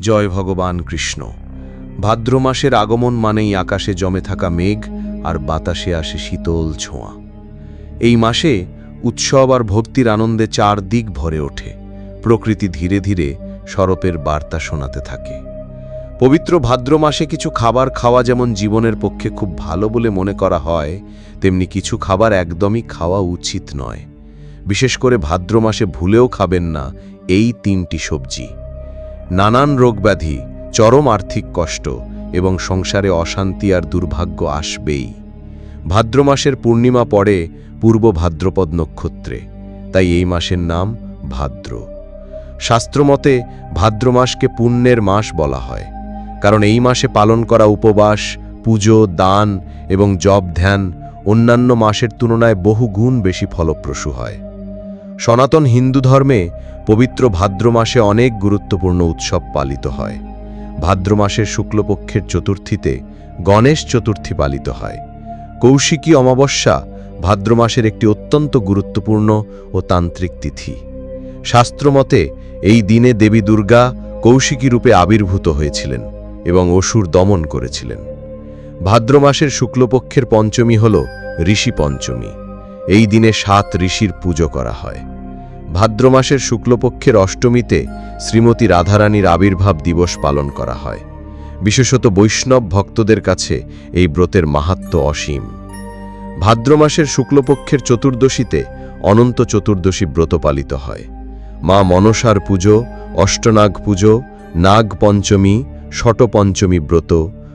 জয় ভগবান কৃষ্ণ। ভাদ্র মাসের আগমন মানেই আকাশে জমে থাকা মেঘ আর বাতাসে আসে শীতল ছোঁয়া। এই মাসে উৎসব আর ভক্তির আনন্দে চারদিক ভরে ওঠে। প্রকৃতি ধীরে ধীরে সরপের বার্তা শোনাতে থাকে। পবিত্র ভাদ্র মাসে কিছু খাবার খাওয়া যেমন জীবনের পক্ষে খুব ভালো বলে মনে করা হয়, তেমনি কিছু খাবার একদমই খাওয়া উচিত নয়। বিশেষ করে ভাদ্র মাসে ভুলেও খাবেন না এই তিনটি সবজি। নানান রোগব্যাধি, চরম আর্থিক কষ্ট এবং সংসারে অশান্তি আর দুর্ভাগ্য আসবেই। ভাদ্র মাসের পূর্ণিমা পড়ে পূর্ব ভাদ্রপদ নক্ষত্রে, তাই এই মাসের নাম ভাদ্র। শাস্ত্রমতে ভাদ্র মাসকে পুণ্যের মাস বলা হয়, কারণ এই মাসে পালন করা উপবাস, পুজো, দান এবং জপ ধ্যান অন্যান্য মাসের তুলনায় বহু গুণ বেশি ফলপ্রসূ হয়। সনাতন হিন্দু ধর্মে পবিত্র ভাদ্র মাসে অনেক গুরুত্বপূর্ণ উৎসব পালিত হয়। ভাদ্র মাসের শুক্লপক্ষের চতুর্থীতে গণেশ চতুর্থী পালিত হয়। কৌশিকী অমাবস্যা ভাদ্র মাসের একটি অত্যন্ত গুরুত্বপূর্ণ ও তান্ত্রিক তিথি। শাস্ত্রমতে এই দিনে দেবী দুর্গা কৌশিকী রূপে আবির্ভূত হয়েছিলেন এবং অসুর দমন করেছিলেন। ভাদ্র মাসের শুক্লপক্ষের পঞ্চমী হল ঋষি পঞ্চমী। এই দিনে সাত ঋষির পুজো করা হয়। ভাদ্র মাসের শুক্লপক্ষের অষ্টমীতে শ্রীমতী রাধারানীর আবির্ভাব দিবস পালন করা হয়। বিশেষত বৈষ্ণব ভক্তদের কাছে এই ব্রতের মাহাত্ম অসীম। ভাদ্র মাসের শুক্লপক্ষের চতুর্দশীতে অনন্ত চতুর্দশী ব্রত পালিত হয়। মা মনসার পুজো, অষ্টনাগ পুজো, নাগ পঞ্চমী ষটপঞ্চমী ব্রত,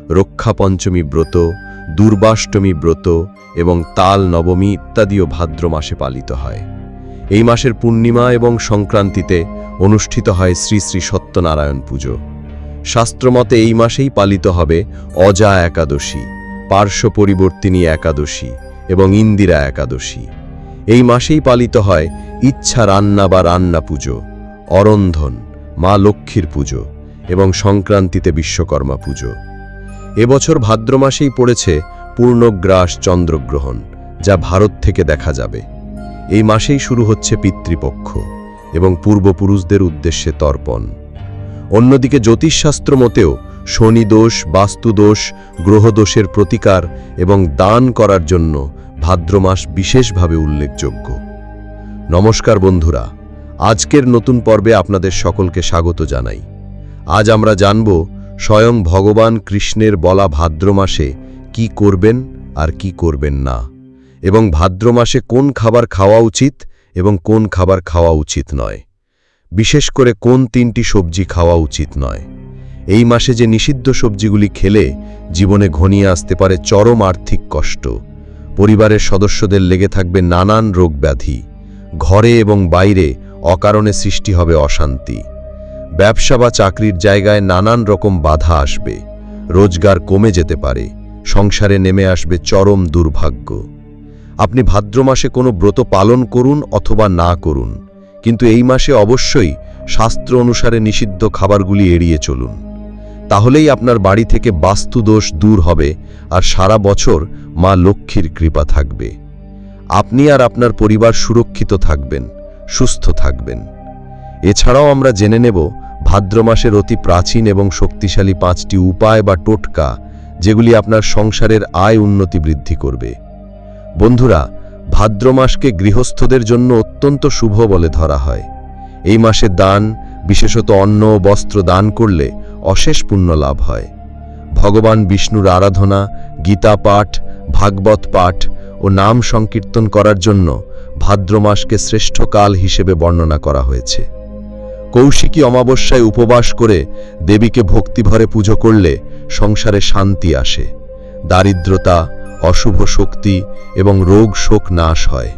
রক্ষা পঞ্চমী ব্রত দুর্বাষ্টমী ব্রত এবং তাল নবমী ইত্যাদিও ভাদ্র মাসে পালিত হয়। এই মাসের পূর্ণিমা এবং সংক্রান্তিতে অনুষ্ঠিত হয় শ্রী শ্রী সত্যনারায়ণ পুজো। শাস্ত্রমতে এই মাসেই পালিত হবে অজা একাদশী পার্শ্ব পরিবর্তিনী একাদশী এবং ইন্দিরা একাদশী। এই মাসেই পালিত হয় ইচ্ছা রান্না বা রান্না পুজো, অরন্ধন, মা লক্ষ্মীর পুজো এবং সংক্রান্তিতে বিশ্বকর্মা পুজো। এবছর ভাদ্র মাসেই পড়েছে পূর্ণগ্রাস চন্দ্রগ্রহণ, যা ভারত থেকে দেখা যাবে। এই মাসেই শুরু হচ্ছে পিতৃপক্ষ এবং পূর্বপুরুষদের উদ্দেশ্যে তর্পণ। অন্যদিকে জ্যোতিষশাস্ত্র মতেও শনিদোষ বাস্তুদোষ গ্রহদোষের প্রতিকার এবং দান করার জন্য ভাদ্র মাস বিশেষভাবে উল্লেখযোগ্য। নমস্কার বন্ধুরা, আজকের নতুন পর্বে আপনাদের সকলকে স্বাগত জানাই। আজ আমরা জানব স্বয়ং ভগবান কৃষ্ণের বলা ভাদ্র মাসে কি করবেন আর কি করবেন না? এবং ভাদ্র মাসে কোন খাবার খাওয়া উচিত এবং কোন খাবার খাওয়া উচিত নয়? বিশেষ করে কোন তিনটি সবজি খাওয়া উচিত নয়? এই মাসে যে নিষিদ্ধ সবজিগুলি খেলে জীবনে ঘনিয়ে আসতে পারে চরম আর্থিক কষ্ট। পরিবারের সদস্যদের লেগে থাকবে নানান রোগ ব্যাধি ঘরে এবং বাইরে অকারণে সৃষ্টি হবে অশান্তি। ব্যবসা বা চাকরির জায়গায় নানান রকম বাধা আসবে। রোজগার কমে যেতে পারে। সংসারে নেমে আসবে চরম দুর্ভাগ্য। আপনি ভাদ্র মাসে কোনো ব্রত পালন করুন অথবা না করুন। কিন্তু এই মাসে অবশ্যই শাস্ত্র অনুসারে নিষিদ্ধ খাবারগুলি এড়িয়ে চলুন। তাহলেই আপনার বাড়ি থেকে বাস্তুদোষ দূর হবে আর সারা বছর মা লক্ষ্মীর কৃপা থাকবে। আপনি আর আপনার পরিবার সুরক্ষিত থাকবেন, সুস্থ থাকবেন। এছাড়াও আমরা জেনে নেব ভাদ্র মাসের অতি প্রাচীন এবং শক্তিশালী পাঁচটি উপায় বা টোটকা, যেগুলি আপনার সংসারের আয় উন্নতি বৃদ্ধি করবে। বন্ধুরা, ভাদ্র মাসকে গৃহস্থদের জন্য অত্যন্ত শুভ বলে ধরা হয়। এই মাসে দান, বিশেষত অন্ন ও বস্ত্র দান করলে অশেষ পুণ্য লাভ হয়। ভগবান বিষ্ণুর আরাধনা, গীতা পাঠ, ভাগবত পাঠ ও নাম সংকীর্তন করার জন্য ভাদ্র মাসকে শ্রেষ্ঠ কাল হিসেবে বর্ণনা করা হয়েছে। কৌশিকী অমাবস্যায় উপবাস করে দেবীকে ভক্তিভরে পুজো করলে সংসারে শান্তি আসে। দারিদ্রতা, অশুভ শক্তি এবং রোগ শোক নাশ হয়।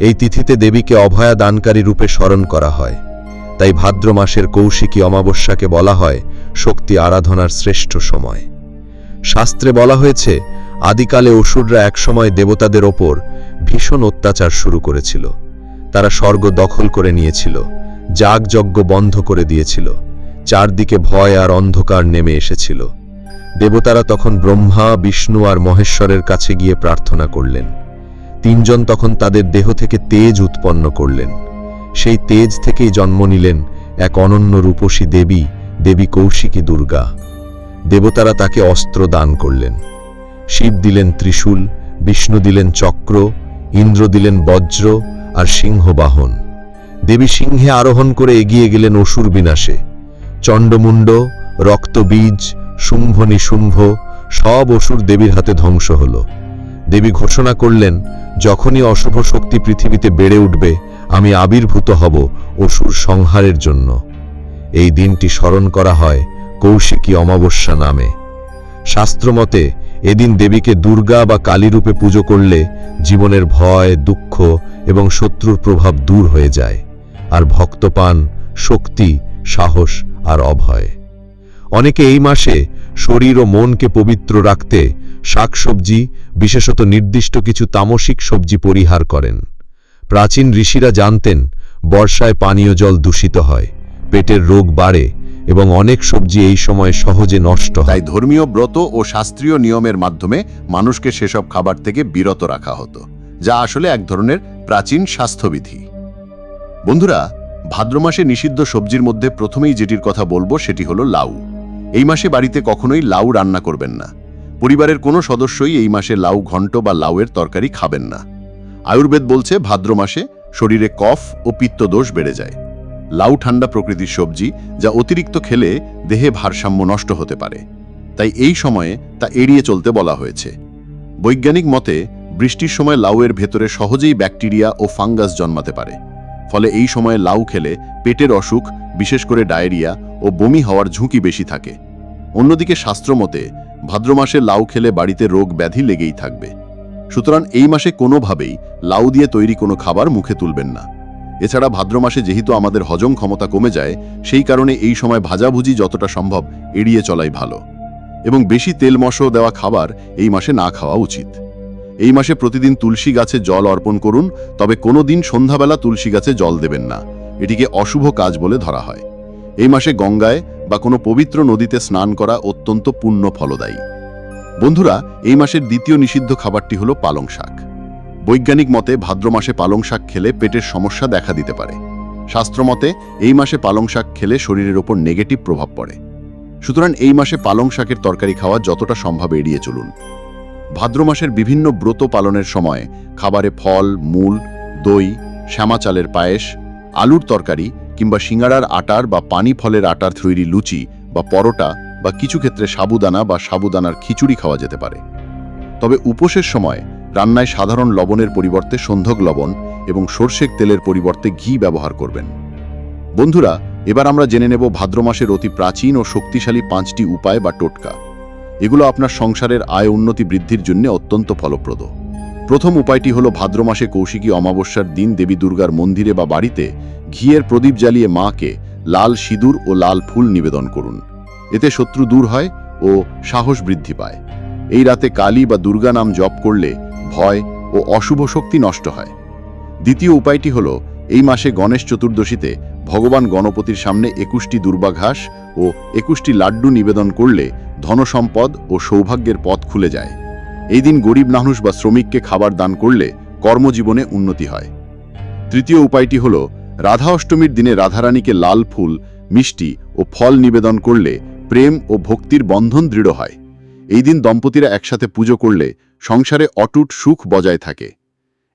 এই তিথিতে দেবীকে অভয়া দানকারী রূপে স্মরণ করা হয়। তাই ভাদ্র মাসের কৌশিকী অমাবস্যাকে বলা হয় শক্তি আরাধনার শ্রেষ্ঠ সময়। শাস্ত্রে বলা হয়েছে, আদিকালে অসুররা একসময় দেবতাদের ওপর ভীষণ অত্যাচার শুরু করেছিল। তারা স্বর্গ দখল করে নিয়েছিল। যাগযজ্ঞ বন্ধ করে দিয়েছিল। চারদিকে ভয় আর অন্ধকার নেমে এসেছিল। দেবতারা তখন ব্রহ্মা, বিষ্ণু আর মহেশ্বরের কাছে গিয়ে প্রার্থনা করলেন। তিনজন তখন তাদের দেহ থেকে তেজ উৎপন্ন করলেন। সেই তেজ থেকেই জন্ম নিলেন এক অনন্য রূপসী দেবী দেবী কৌশিকী দুর্গা। দেবতারা তাকে অস্ত্র দান করলেন। শিব দিলেন ত্রিশূল, বিষ্ণু দিলেন চক্র, ইন্দ্র দিলেন বজ্র আর সিংহ বাহন দেবী সিংহে আরোহণ করে এগিয়ে গেলেন অসুর বিনাশে। চণ্ডমুণ্ড, রক্তবীজ শুম্ভ নিশুম্ভ সব অসুর দেবীর হাতে ধ্বংস হল। দেবী ঘোষণা করলেন, যখনই অশুভ শক্তি পৃথিবীতে বেড়ে উঠবে, আমি আবির্ভূত হব অসুর সংহারের জন্য। এই দিনটি স্মরণ করা হয় কৌশিকী অমাবস্যা নামে। শাস্ত্রমতে, এদিন দেবীকে দুর্গা বা কালী রূপে পুজো করলে জীবনের ভয়, দুঃখ এবং শত্রুর প্রভাব দূর হয়ে যায়। আর ভক্ত পান শক্তি, সাহস আর অভয়। অনেকে এই মাসে শরীর ও মনকে পবিত্র রাখতে শাকসবজি, বিশেষত নির্দিষ্ট কিছু তামসিক সবজি পরিহার করেন। প্রাচীন ঋষিরা জানতেন, বর্ষায় পানীয় জল দূষিত হয়, পেটের রোগ বাড়ে এবং অনেক সবজি এই সময় সহজে নষ্ট তাই ধর্মীয় ব্রত ও শাস্ত্রীয় নিয়মের মাধ্যমে মানুষকে সেসব খাবার থেকে বিরত রাখা হতো, যা আসলে এক ধরনের প্রাচীন স্বাস্থ্যবিধি। বন্ধুরা, ভাদ্র মাসে নিষিদ্ধ সবজির মধ্যে প্রথমেই যেটির কথা বলব সেটি হলো লাউ। এই মাসে বাড়িতে কখনোই লাউ রান্না করবেন না। পরিবারের কোনো সদস্যই এই মাসে লাউ ঘন্ট বা লাউয়ের তরকারি খাবেন না। আয়ুর্বেদ বলছে, ভাদ্র মাসে শরীরে কফ ও পিত্তদোষ বেড়ে যায়। লাউ ঠান্ডা প্রকৃতির সবজি, যা অতিরিক্ত খেলে দেহে ভারসাম্য নষ্ট হতে পারে। তাই এই সময়ে তা এড়িয়ে চলতে বলা হয়েছে। বৈজ্ঞানিক মতে, বৃষ্টির সময় লাউয়ের ভেতরে সহজেই ব্যাকটেরিয়া ও ফাঙ্গাস জন্মাতে পারে। ফলে এই সময়ে লাউ খেলে পেটের অসুখ, বিশেষ করে ডায়রিয়া ও বমি হওয়ার ঝুঁকি বেশি থাকে। অন্যদিকে শাস্ত্রমতে ভাদ্র মাসে লাউ খেলে বাড়িতে রোগ ব্যাধি লেগেই থাকবে। সুতরাং এই মাসে কোনোভাবেই লাউ দিয়ে তৈরি কোনো খাবার মুখে তুলবেন না। এছাড়া ভাদ্র মাসে যেহেতু আমাদের হজম ক্ষমতা কমে যায়, সেই কারণে এই সময় ভাজাভুজি যতটা সম্ভব এড়িয়ে চলাই ভালো। এবং বেশি তেল মশো দেওয়া খাবার এই মাসে না খাওয়া উচিত। এই মাসে প্রতিদিন তুলসী গাছে জল অর্পণ করুন, তবে কোনো দিন সন্ধ্যাবেলা তুলসী গাছে জল দেবেন না। এটিকে অশুভ কাজ বলে ধরা হয়। এই মাসে গঙ্গায় বা কোনো পবিত্র নদীতে স্নান করা অত্যন্ত পুণ্য ফলদায়ী। বন্ধুরা, এই মাসের দ্বিতীয় নিষিদ্ধ খাবারটি হলো পালং শাক। বৈজ্ঞানিক মতে ভাদ্র মাসে পালং শাক খেলে পেটের সমস্যা দেখা দিতে পারে। শাস্ত্রমতে এই মাসে পালং শাক খেলে শরীরের ওপর নেগেটিভ প্রভাব পড়ে। সুতরাং এই মাসে পালং শাকের তরকারি খাওয়া যতটা সম্ভব এড়িয়ে চলুন। ভাদ্র মাসের বিভিন্ন ব্রত পালনের সময় খাবারে ফল, মূল, দই, শ্যামা চালের পায়েস, আলুর তরকারি কিংবা সিঙ্গাড়ার আটার বা পানি ফলের আটার তৈরি লুচি বা পরোটা বা কিছু ক্ষেত্রে সাবুদানা বা সাবুদানার খিচুড়ি খাওয়া যেতে পারে। তবে উপোসের সময় রান্নায় সাধারণ লবণের পরিবর্তে সন্ধক লবণ এবং সর্ষের তেলের পরিবর্তে ঘি ব্যবহার করবেন। বন্ধুরা, এবার আমরা জেনে নেব ভাদ্র মাসের অতি প্রাচীন ও শক্তিশালী পাঁচটি উপায় বা টোটকা। এগুলো আপনার সংসারের আয় উন্নতি বৃদ্ধির জন্য অত্যন্ত ফলপ্রদ। প্রথম উপায়টি হলো ভাদ্র মাসে কৌশিকী অমাবস্যার দিন দেবী দুর্গার মন্দিরে বা বাড়িতে ঘিয়ের প্রদীপ জ্বালিয়ে মাকে লাল সিঁদুর ও লাল ফুল নিবেদন করুন। এতে শত্রু দূর হয় ও সাহস বৃদ্ধি পায়। এই রাতে কালী বা দুর্গা নাম জপ করলে ভয় ও অশুভ শক্তি নষ্ট হয়। দ্বিতীয় উপায়টি হল এই মাসে গণেশ চতুর্দশীতে ভগবান গণপতির সামনে একুশটি দুর্বাঘাস ও একুশটি লাড্ডু নিবেদন করলে ধনসম্পদ ও সৌভাগ্যের পথ খুলে যায়। এই দিন গরিব মানুষ বা শ্রমিককে খাবার দান করলে কর্মজীবনে উন্নতি হয়। তৃতীয় উপায়টি হল, রাধা অষ্টমীর দিনে রাধারানীকে লাল ফুল, মিষ্টি ও ফল নিবেদন করলে প্রেম ও ভক্তির বন্ধন দৃঢ় হয়। এই দিন দম্পতিরা একসাথে পুজো করলে সংসারে অটুট সুখ বজায় থাকে।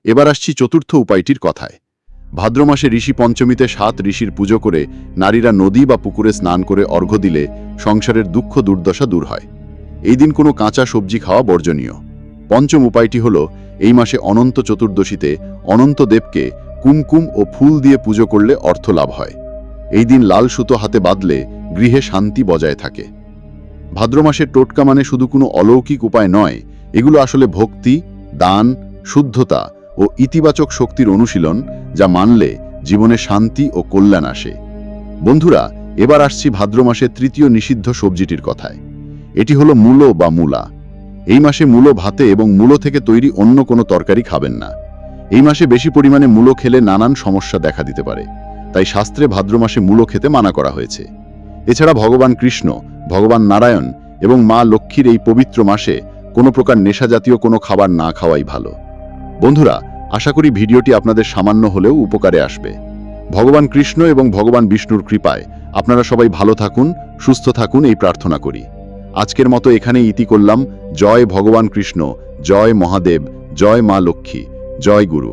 এবার আসছি চতুর্থ উপায়টির কথায়। ভাদ্র মাসে ঋষি পঞ্চমীতে সাত ঋষির পুজো করে নারীরা নদী বা পুকুরে স্নান করে অর্ঘ্য দিলে সংসারের দুঃখ দুর্দশা দূর হয়। এই দিন কোনো কাঁচা সবজি খাওয়া বর্জনীয়। পঞ্চম উপায়টি হল, এই মাসে অনন্ত চতুর্দশীতে অনন্ত দেবকে কুমকুম ও ফুল দিয়ে পুজো করলে অর্থ লাভ হয়। এই দিন লাল সুতো হাতে বাঁধলে গৃহে শান্তি বজায় থাকে। ভাদ্র মাসের টোটকা মানে শুধু কোনো অলৌকিক উপায় নয়, এগুলো আসলে ভক্তি, দান, শুদ্ধতা ও ইতিবাচক শক্তির অনুশীলন যা মানলে জীবনে শান্তি ও কল্যাণ আসে। বন্ধুরা, এবার আসছি ভাদ্র মাসের তৃতীয় নিষিদ্ধ সবজিটির কথায়। এটি হলো মূলো বা মূলা। এই মাসে মূলো ভাতে এবং মূলো থেকে তৈরি অন্য কোনো তরকারি খাবেন না। এই মাসে বেশি পরিমাণে মূলো খেলে নানান সমস্যা দেখা দিতে পারে। তাই শাস্ত্রে ভাদ্র মাসে মূলো খেতে মানা করা হয়েছে। এছাড়া ভগবান কৃষ্ণ, ভগবান নারায়ণ এবং মা লক্ষ্মীর এই পবিত্র মাসে কোনো প্রকার নেশা জাতীয় কোনো খাবার না খাওয়াই ভালো। বন্ধুরা, আশা করি ভিডিওটি আপনাদের সামান্য হলেও উপকারে আসবে। ভগবান কৃষ্ণ এবং ভগবান বিষ্ণুর কৃপায় আপনারা সবাই ভালো থাকুন, সুস্থ থাকুন এই প্রার্থনা করি। আজকের মতো এখানে ইতি করলাম। জয় ভগবান কৃষ্ণ, জয় মহাদেব, জয় মা লক্ষ্মী, জয় গুরু।